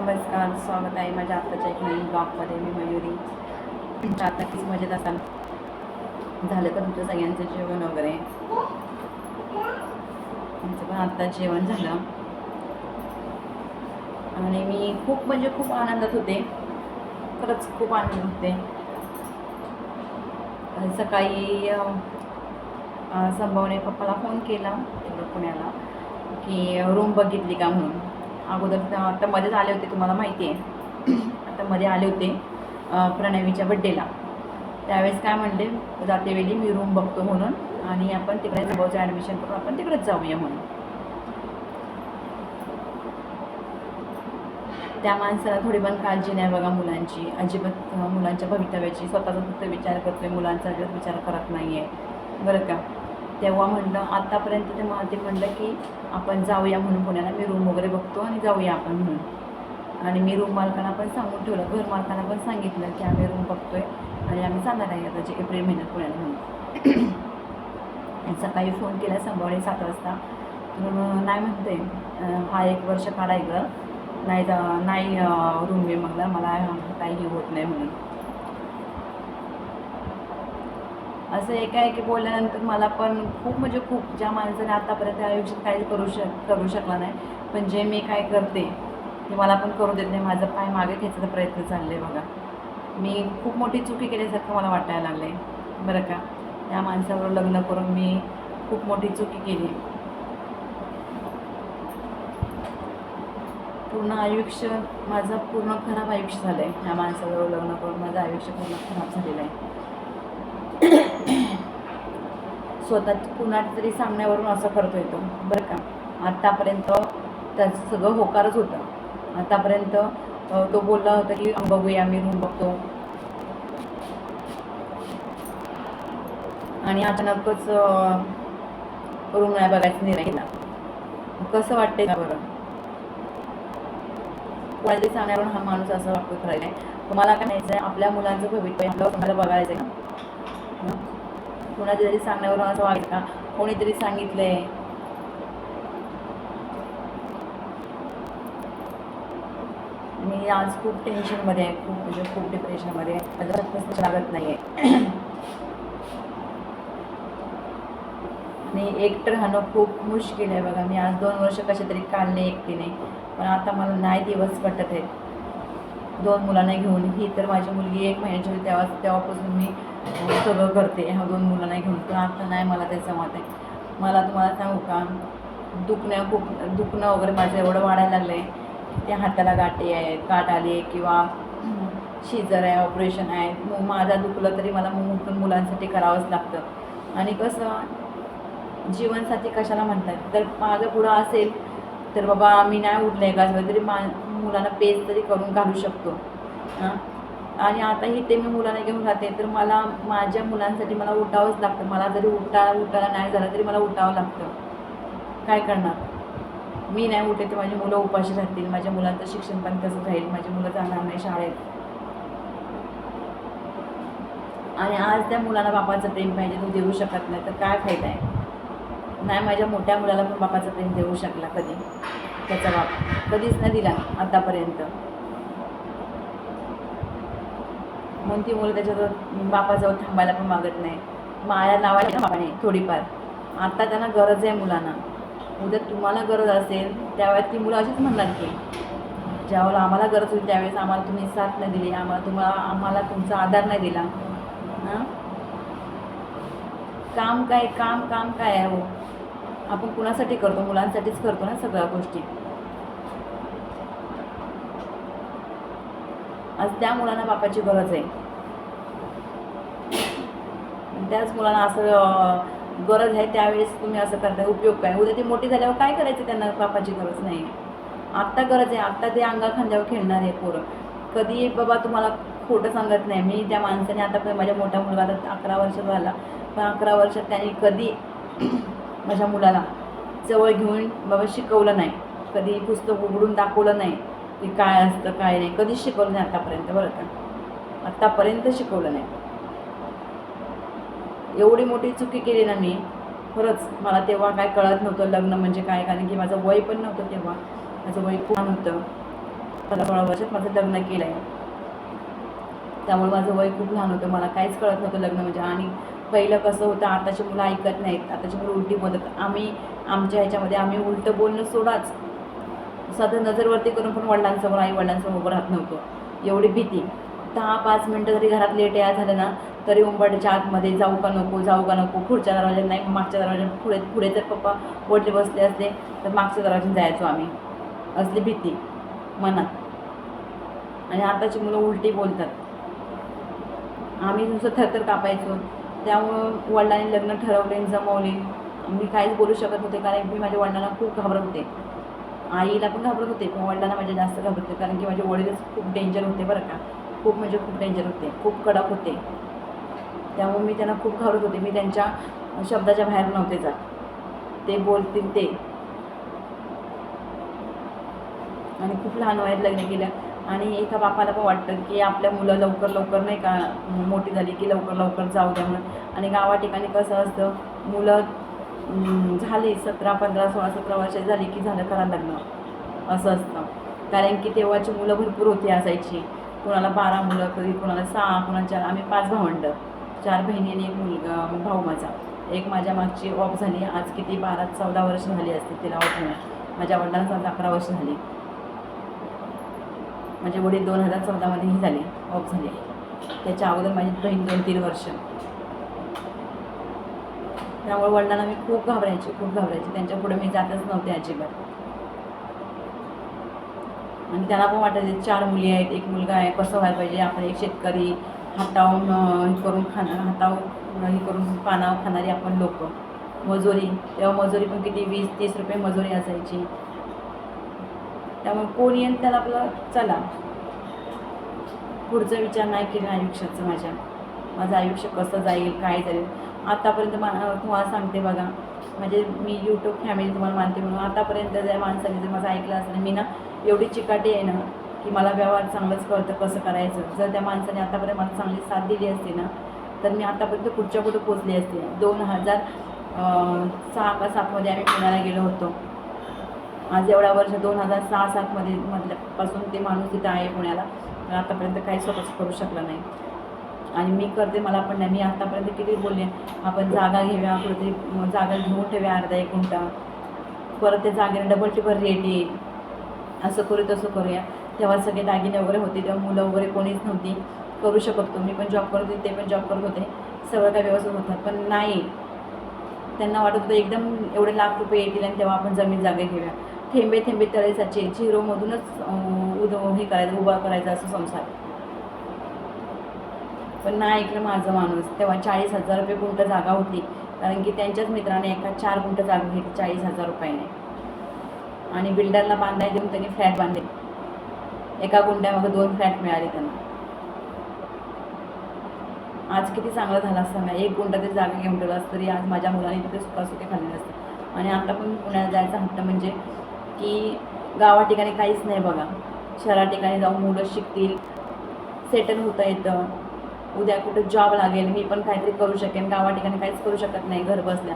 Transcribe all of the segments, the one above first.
नमस्कार स्वागत आहे माझ्या आत्ताच्या एक नवीन ब्लॉगमध्ये मी मयुरी. तुमच्या आता नक्कीच मजेत असाल? झालं तर तुमचं सगळ्यांचं जेवण वगैरे? आमचं पण आत्ता जेवण झालं. आणि मी खूप म्हणजे खूप आनंदात होते. खरंच खूप आनंद होते. सकाळी संभवने पप्पाला फोन केला पुण्याला की रूम बघितली का म्हणून. अगोदर आता मध्येच आले होते तुम्हाला माहिती आहे. आता मध्ये आले होते प्रणवीच्या बड्डेला त्यावेळेस काय म्हणले जातेवेळी मी रूम बघतो म्हणून आणि आपण तिकडे जवळचं ॲडमिशन करून आपण तिकडेच जाऊया म्हणून. त्या माणसाला थोडी पण काळजी नाही बघा मुलांची. अजिबात मुलांच्या भवितव्याची स्वतःचा फक्त विचार करतोय मुलांचा अजिबात विचार करत नाही आहे बरं का? तेव्हा म्हणलं आत्तापर्यंत ते मला ते म्हणलं की आपण जाऊया म्हणून पुण्याला. मी रूम वगैरे बघतो आणि जाऊया आपण म्हणून. आणि मी रूम मालकांना पण सांगून ठेवलं घर मालकांना पण सांगितलं की आम्ही रूम बघतोय आणि आम्ही जाणार आहे आता जे एप्रिल महिन्यात पुण्याला म्हणून. सकाळी फोन केला संभावणे सात वाजता. तर मग नाही म्हणते हा एक वर्ष काढा इकडं नाही जा नाही रूम मी मगला मला काही होत नाही म्हणून. असं एकाएकी बोलल्यानंतर मला पण खूप म्हणजे खूप ज्या माणसाने आतापर्यंत आयुष्यात काही करू शक करू शकला नाही पण जे मी काय करते ते मला पण करू देत नाही. माझं पाय मागे खेचायचा प्रयत्न चालले बघा. मी खूप मोठी चुकी केल्यासारखं मला वाटायला लागलं आहे बरं का? त्या माणसाबरोबर लग्न करून मी खूप मोठी चुकी केली. पूर्ण आयुष्य माझं पूर्ण खराब आयुष्य झालं आहे या माणसाबरोबर लग्न करून माझं आयुष्य पूर्ण खराब झालेलं आहे. स्वतः कुणाच्या तरी सांगण्यावरून असं करतो येतो बरं का? आत्तापर्यंत त्याचं सगळं होकारच होतं. आतापर्यंत तो बोलला होता की बघूया मी रूम बघतो. आणि अचानकच रूम नाही बघायचा निर्णय घेतला. कसं वाटतंय का बरं? कोणाच्या सांगण्यावरून हा माणूस असं वाटतो खरं आहे. तुम्हाला काय म्हणायचं आहे आपल्या मुलांचं भवितव्य आपल्याला बघायचं आहे कोणाच्या तरी सांगण्यावरून असं वाटेल का? कोणीतरी सांगितलंय. मी आज खूप टेन्शनमध्ये आहे खूप म्हणजे खूप डिप्रेशनमध्ये आहे. लागत नाही आहे आणि एकटं राहणं खूप मुश्किल आहे बघा. मी आज दोन वर्ष कसे तरी काढले एकटीने. पण आता मला नाही दिवस कटत आहेत दोन मुलांना घेऊन ही तर माझी मुलगी एक महिन्याची होती तेव्हा तेव्हापासून मी सगळं करते ह्या दोन मुलांना घेऊन. पण आता नाही मला ते जमत आहे मला तुम्हाला सांगू का? दुखणं खूप दुखणं वगैरे माझं एवढं वाढायला लागलं आहे त्या हाताला गाठी आहे गाठ आली आहे किंवा शिजर आहे ऑपरेशन आहे. मग माझं दुखलं तरी मला मग पण मुलांसाठी करावंच लागतं. आणि कसं जीवनसाथी कशाला म्हणतात? तर माझं पुढं असेल तर बाबा मी नाही उठले एकाच वेळी तरी मा मुलांना पेज तरी करून घालू शकतो. आणि आताही ते मी मुलांना घेऊन राहते तर मला माझ्या मुलांसाठी मला उठावंच लागतं. मला जरी उठा उठायला नाही झालं तरी मला उठावं लागतं. काय करणार? मी नाही उठे तर माझी मुलं उपाशी राहतील माझ्या मुलांचं शिक्षण पण तसं राहील माझी मुलं जाणार नाही शाळेत. आणि आज त्या मुलाला बापाचं प्रेम पाहिजे तो देऊ शकत नाही तर काय फायदा आहे? नाही माझ्या मोठ्या मुलाला पण बापाचं प्रेम देऊ शकला कधी? त्याचा बाप कधीच न दिला आतापर्यंत. म्हणून ती मुलं त्याच्याजवळ बापाजवळ थांबायला पण मागत नाही. माया लावायला ना थोडीफार. आता त्यांना गरज आहे मुलांना. उद्या तुम्हाला गरज असेल त्यावेळेस ती मुलं अशीच म्हणणार की ज्यावेळेला आम्हाला गरज होती त्यावेळेस आम्हाला तुम्ही साथ नाही दिली आम्हाला तुम्हाला आम्हाला तुमचा आधार नाही दिला. हां? काम काय काम काम काय आहे हो? आपण कुणासाठी करतो? मुलांसाठीच करतो ना सगळ्या गोष्टी. आज त्या मुलांना बापाची गरज आहे. त्याच मुलांना असं गरज आहे त्यावेळेस तुम्ही असं करताय उपयोग काय? उद्या ते मोठी झाल्यावर काय करायचं त्यांना बापाची गरज नाही. आत्ता गरज आहे आत्ता ते अंगा खांद्यावर खेळणार आहे पोरं. कधी बाबा तुम्हाला खोटं सांगत नाही. मी त्या माणसाने आता पण माझ्या मोठ्या मुलगा आता अकरा वर्ष झाला. पण अकरा वर्षात त्यांनी कधी माझ्या मुलाला जवळ घेऊन बाबा शिकवलं नाही. कधी पुस्तक उघडून दाखवलं नाही. की काय असतं काय नाही. कधीच शिकवलं नाही आत्तापर्यंत बरं का? आत्तापर्यंत शिकवलं नाही. एवढी मोठी चुकी केली ना मी खरंच मला तेव्हा काय कळत नव्हतं लग्न म्हणजे काय कारण की माझं वय पण नव्हतं तेव्हा. माझं वय खूप नव्हतं होतं. मला सोळा वर्षात माझं लग्न केलं आहे त्यामुळे माझं वय खूप लहान होतं. मला काहीच कळत नव्हतं लग्न म्हणजे. आणि पहिलं कसं होतं आताची मुलं ऐकत नाहीत. आताची मुलं उलटी बोलतात. आम्ही आमच्या ह्याच्यामध्ये आम्ही उलटं बोलणं सोडाच. साधं नजरवरती करून पण वडिलांसमोर आई वडिलांसमोर उभं राहत नव्हतो. एवढी भीती. दहा पाच मिनटं जरी घरात लेट या झालं ना तरी उंबरच्या आतमध्ये जाऊ का नको जाऊ का नको पुढच्या दरवाज्यात नाही मागच्या दरवाज्यात पुढे पुढे जर पप्पा वडले बसले असले तर मागच्या दरवाज्यात जायचो आम्ही. असली भीती मनात. आणि आताची मुलं उलटी बोलतात. आम्ही नुसतं थरथर कापायचो. त्यामुळं वडिलांनी लग्न ठरवले जमवले. मी काहीच बोलू शकत नव्हते कारण मी माझ्या वडिलांना खूप घाबरत होते. आईला पण घाबरत होते पण वडिलांना माझ्या जास्त घाबरत होते कारण की माझे वडीलच खूप डेंजर होते बरं का. खूप म्हणजे खूप डेंजर होते खूप कडक होते. त्यामुळे मी त्यांना खूप घाबरत होते. मी त्यांच्या शब्दाच्या बाहेर नव्हते जात. ते बोलतील ते. आणि खूप लहान वयात लग्न केलं. आणि एका बापाला पण वाटतं की आपल्या मुलं लवकर लवकर नाही का मोठी झाली की लवकर लवकर जाऊ द्या म्हणून. आणि गावा ठिकाणी कसं असतं मुलं झाली सतरा पंधरा सोळा सतरा वर्ष झाली की झालं करा लग्न. असं असतं. कारण की तेव्हाची मुलं भरपूर होती असायची. कोणाला बारा मुलं कधी कोणाला सहा कोणाला चार. आम्ही पाच भावंड. चार बहिणी आणि एक मुलगा भाऊ माझा. एक माझ्या मागची ऑफ झाली. आज किती? बारा चौदा वर्ष झाली असते तिला ऑफ होऊन. माझ्या वडिलांना आज अकरा वर्ष झाली. माझे वडील दोन हजार चौदामध्येही झाले. ऑफ झाले. त्याच्या अगोदर माझी बहीण दोन तीन वर्ष. त्यामुळे वडिलांना मी खूप घाबरायची खूप घाबरायची. त्यांच्या पुढे मी जातच नव्हते अजिबात. आणि त्यांना पण वाटायचे चार मुली आहेत एक मुलगा आहे कसं व्हायला पाहिजे? आपण एक शेतकरी हातावून हे करून खाणार हातावर हे करून पानावर खाणारी आपण लोक. मजुरी तेव्हा मजुरी पण किती वीस तीस रुपये मजुरी असायची. त्यामुळे कोण येईल त्याला आपलं चला. पुढचा विचार नाही केला आयुष्याचं माझ्या. माझं आयुष्य कसं जाईल काय जाईल? आतापर्यंत मा तुम्हाला सांगते बघा. म्हणजे मी यूट्यूब फॅमिली तुम्हाला मानते म्हणून आतापर्यंत ज्या माणसाने जर माझं ऐकलं असेल मी ना एवढी चिकाटी आहे ना की मला व्यवहार चांगलंच कळतं कसं करायचं. जर त्या माणसाने आतापर्यंत मला चांगली साथ दिली असती ना तर मी आतापर्यंत पुढच्या कुठं पोचली असते. दोन हजार सहा का सातमध्ये आम्ही पुण्याला गेलो होतो. आज एवढ्या वर्ष दोन हजार सहा सातमध्ये मधल्यापासून ते माणूस तिथं आहे पुण्याला. पण आतापर्यंत काही स्वतःच करू शकला नाही. आणि मी करते मला पण नाही. मी आत्तापर्यंत किती बोलले आपण जागा घेऊया कुठेतरी जागा घेऊन ठेव्या अर्धा एक गुंठा परत त्या जागेला डबल टिबल रेट येईल. असं करू तसं करूया. तेव्हा सगळे दागिने वगैरे होते तेव्हा मुलं वगैरे कोणीच नव्हती. करू शकत होतो. मी पण जॉब करत होते ते पण जॉब करत होते. सगळं काही व्यवस्थित होतं. पण नाही. त्यांना वाटत होतं एकदम एवढे लाख रुपये येतील आणि तेव्हा आपण जमीन जागा घेऊया. थेंबे थेंबे तळेसाचे झिरोमधूनच उद हे करायचं उभा करायचा असं संसार. पण ना ऐकलं माझं माणूस. तेव्हा चाळीस हजार रुपये गुंट जागा होती. कारण की त्यांच्याच मित्राने एका चार गुंट जागा घेतली चाळीस हजार रुपयाने. आणि बिल्डरला बांधाय देऊन त्यांनी फ्लॅट बांधले. एका गुंड्यामध्ये दोन फ्लॅट मिळाले त्यांना. आज किती चांगलं झालं असतं ना. एक गुंठा तरी जागा घेऊन ठेवला असतं तरी आज माझ्या मुलांनी तिथे सुखासुखी खाल्लेलं असतं. आणि आता पण पुण्यात जायचा हट्ट म्हणजे की गावा ठिकाणी काहीच नाही बघा. शहरा ठिकाणी जाऊन मुलं शिकतील. सेटल होता येतं. उद्या कुठं जॉब लागेल मी पण काहीतरी करू शकेन गावा ठिकाणी काहीच करू शकत नाही घर बसल्या.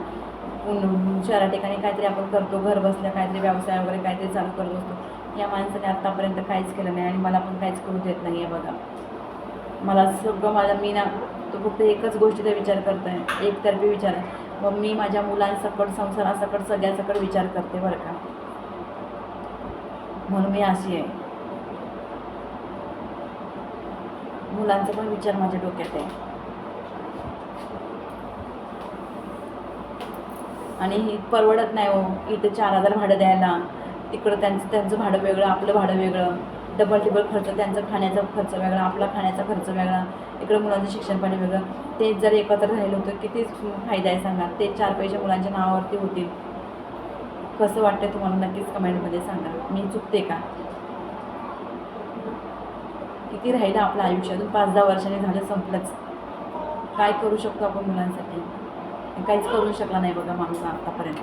शहरा ठिकाणी काहीतरी आपण करतो घर बसल्या काहीतरी व्यवसाय वगैरे काहीतरी चालू करत असतो या माणसाने आत्तापर्यंत काहीच केलं नाही आणि मला पण काहीच करू देत नाही आहे बघा. मला सगळं माझा मी ना तो फक्त एकच गोष्टीचा विचार करत आहे एकतर्फी विचार. आहे मग मी माझ्या मुलांसकट संसारासकट सगळ्यासकट विचार करते बरं का. म्हणून मी अशी आहे. मुलांचा पण विचार माझ्या डोक्यात आहे. आणि ही परवडत नाही हो इथं चार हजार भाडं द्यायला. तिकडं त्यांचं त्यांचं भाडं वेगळं आपलं भाडं वेगळं. डबल टिबल खर्च त्यांचं खाण्याचा खर्च वेगळा आपला खाण्याचा खर्च वेगळा. इकडं मुलांचं शिक्षण पाणी वेगळं. ते जर एकत्र राहिलं होतं किती फायदा आहे सांगा? ते चार पैसे मुलांच्या नावावरती होतील. कसं वाटतं तुम्हाला नक्कीच कमेंटमध्ये सांगा. मी चुकते का? किती राहिलं आपलं आयुष्यातून पाच दहा वर्षांनी झालं संपलंच. काय करू शकतो आपण मुलांसाठी? काहीच करू शकला नाही बघा माणूस आतापर्यंत.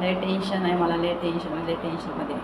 लय टेन्शन आहे मला लय टेन्शन लय टेन्शनमध्ये